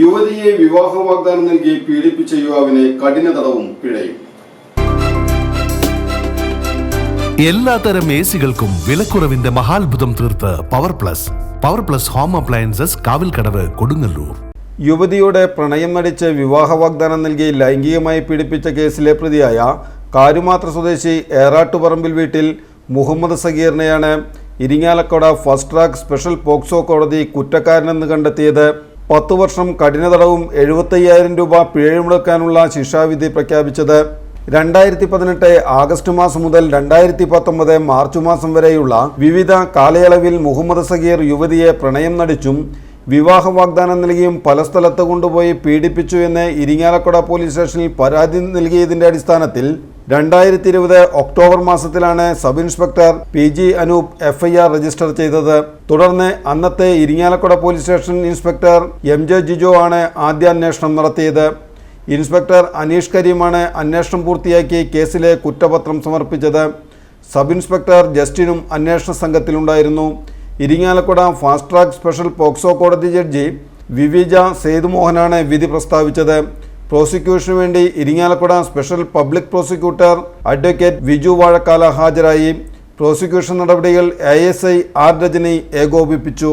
യുവതിയെ വിവാഹ വാഗ്ദാനം നൽകി പീഡിപ്പിച്ച യുവാവിനെ കഠിന തടവും പിഴയും. എല്ലാ തരം എ സികൾക്കും വിലക്കുറവിന്റെ മഹാത്ഭുതം തീർത്ത് power plus power plus home appliances Kavilkadavu Kodungallur. യുവതിയുടെ പ്രണയം നടിച്ച് വിവാഹ വാഗ്ദാനം നൽകി ലൈംഗികമായി പീഡിപ്പിച്ച കേസിലെ പ്രതിയായ കാരുമാത്ര സ്വദേശി ഏറാട്ടുപറമ്പിൽ വീട്ടിൽ Muhammad സഗീറിനെയാണ് Irinjalakuda first track special POCSO കോടതി കുറ്റക്കാരനെന്ന് കണ്ടെത്തിയത് പത്തു വർഷം കഠിന തടവും എഴുപത്തയ്യായിരം രൂപ പിഴയുമുടക്കാനുള്ള ശിക്ഷാവിധി പ്രഖ്യാപിച്ചത് രണ്ടായിരത്തി പതിനെട്ട് ആഗസ്റ്റ് മാസം മുതൽ രണ്ടായിരത്തി പത്തൊമ്പത് മാർച്ച് മാസം വരെയുള്ള വിവിധ കാലയളവിൽ മുഹമ്മദ് സഗീർ യുവതിയെ പ്രണയം നടിച്ചും വിവാഹ വാഗ്ദാനം നൽകിയും പല സ്ഥലത്ത് കൊണ്ടുപോയി പീഡിപ്പിച്ചു എന്ന് ഇരിങ്ങാലക്കുട പോലീസ് സ്റ്റേഷനിൽ പരാതി നൽകിയതിന്റെ അടിസ്ഥാനത്തിൽ രണ്ടായിരത്തി ഇരുപത് ഒക്ടോബർ മാസത്തിലാണ് sub inspector P G Anoop FIR register ചെയ്തത്. തുടർന്ന് അന്നത്തെ Irinjalakuda police station inspector M J Jijo ആണ് ആദ്യ അന്വേഷണം നടത്തിയത്. ഇൻസ്പെക്ടർ അനീഷ് കരീമാണ് അന്വേഷണം പൂർത്തിയാക്കി കേസിലെ കുറ്റപത്രം സമർപ്പിച്ചത്. സബ് ഇൻസ്പെക്ടർ ജസ്റ്റിനും അന്വേഷണ സംഘത്തിലുണ്ടായിരുന്നു. Irinjalakuda fast track special POCSO കോടതി ജഡ്ജി വിവിജ സേതുമോഹനാണ് വിധി പ്രസ്താവിച്ചത്. പ്രോസിക്യൂഷനു വേണ്ടി Irinjalakuda special public prosecutor advocate Viju Vazhakkala ഹാജരായി. പ്രോസിക്യൂഷൻ നടപടികൾ A S I R Rajani ഏകോപിപ്പിച്ചു.